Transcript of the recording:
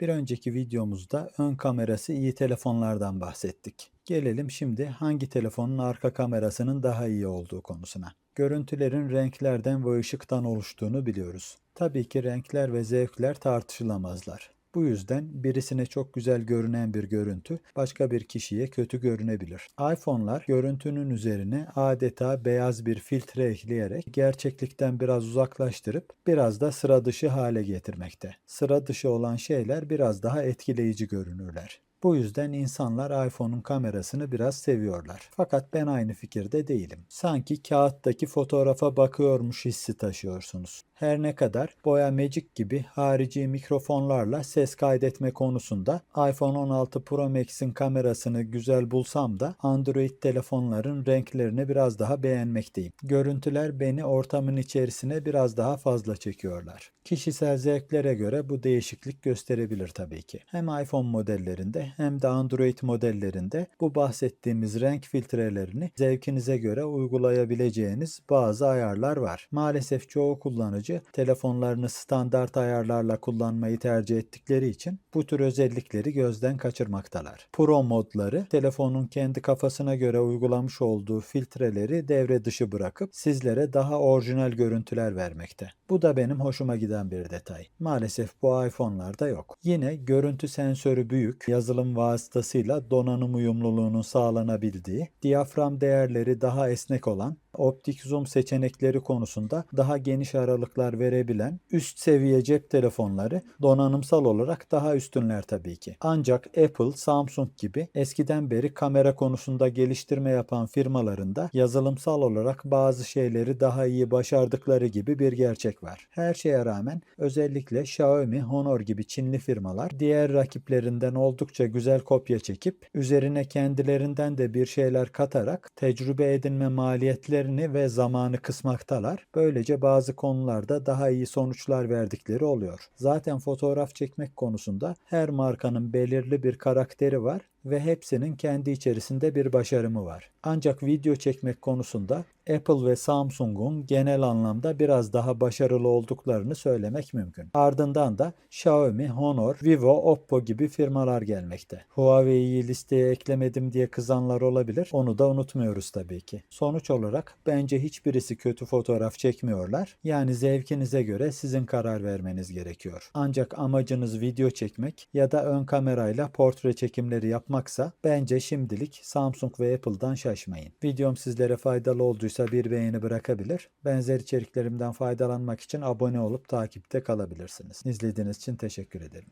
Bir önceki videomuzda ön kamerası iyi telefonlardan bahsettik. Gelelim şimdi hangi telefonun arka kamerasının daha iyi olduğu konusuna. Görüntülerin renklerden ve ışıktan oluştuğunu biliyoruz. Tabii ki renkler ve zevkler tartışılamazlar. Bu yüzden birisine çok güzel görünen bir görüntü başka bir kişiye kötü görünebilir. iPhone'lar görüntünün üzerine adeta beyaz bir filtre ekleyerek gerçeklikten biraz uzaklaştırıp biraz da sıra dışı hale getirmekte. Sıra dışı olan şeyler biraz daha etkileyici görünürler. Bu yüzden insanlar iPhone'un kamerasını biraz seviyorlar. Fakat ben aynı fikirde değilim. Sanki kağıttaki fotoğrafa bakıyormuş hissi taşıyorsunuz. Her ne kadar Boya Magic gibi harici mikrofonlarla ses kaydetme konusunda iPhone 16 Pro Max'in kamerasını güzel bulsam da Android telefonların renklerini biraz daha beğenmekteyim. Görüntüler beni ortamın içerisine biraz daha fazla çekiyorlar. Kişisel zevklere göre bu değişiklik gösterebilir tabii ki. Hem iPhone modellerinde hem de Android modellerinde bu bahsettiğimiz renk filtrelerini zevkinize göre uygulayabileceğiniz bazı ayarlar var. Maalesef çoğu kullanıcı telefonlarını standart ayarlarla kullanmayı tercih ettikleri için bu tür özellikleri gözden kaçırmaktalar. Pro modları telefonun kendi kafasına göre uygulamış olduğu filtreleri devre dışı bırakıp sizlere daha orijinal görüntüler vermekte. Bu da benim hoşuma giden bir detay. Maalesef bu iPhone'larda yok. Yine görüntü sensörü büyük, yazılım vasıtasıyla donanım uyumluluğunun sağlanabildiği, diyafram değerleri daha esnek olan, optik zoom seçenekleri konusunda daha geniş aralıklar verebilen üst seviye cep telefonları donanımsal olarak daha üstünler tabii ki. Ancak Apple, Samsung gibi eskiden beri kamera konusunda geliştirme yapan firmalarında yazılımsal olarak bazı şeyleri daha iyi başardıkları gibi bir gerçek var. Her şeye rağmen özellikle Xiaomi, Honor gibi Çinli firmalar diğer rakiplerinden oldukça güzel kopya çekip üzerine kendilerinden de bir şeyler katarak tecrübe edinme maliyetleri ve zamanı kısmaktalar. Böylece bazı konularda daha iyi sonuçlar verdikleri oluyor. Zaten fotoğraf çekmek konusunda her markanın belirli bir karakteri var ve hepsinin kendi içerisinde bir başarımı var. Ancak video çekmek konusunda Apple ve Samsung'un genel anlamda biraz daha başarılı olduklarını söylemek mümkün. Ardından da Xiaomi, Honor, Vivo, Oppo gibi firmalar gelmekte. Huawei'yi listeye eklemedim diye kızanlar olabilir. Onu da unutmuyoruz tabii ki. Sonuç olarak bence hiçbirisi kötü fotoğraf çekmiyorlar. Yani zevkinize göre sizin karar vermeniz gerekiyor. Ancak amacınız video çekmek ya da ön kamerayla portre çekimleri yapmaksa bence şimdilik Samsung ve Apple'dan şaşmayın. Videom sizlere faydalı olduysa bir beğeni bırakabilir. Benzer içeriklerimden faydalanmak için abone olup takipte kalabilirsiniz. İzlediğiniz için teşekkür ederim.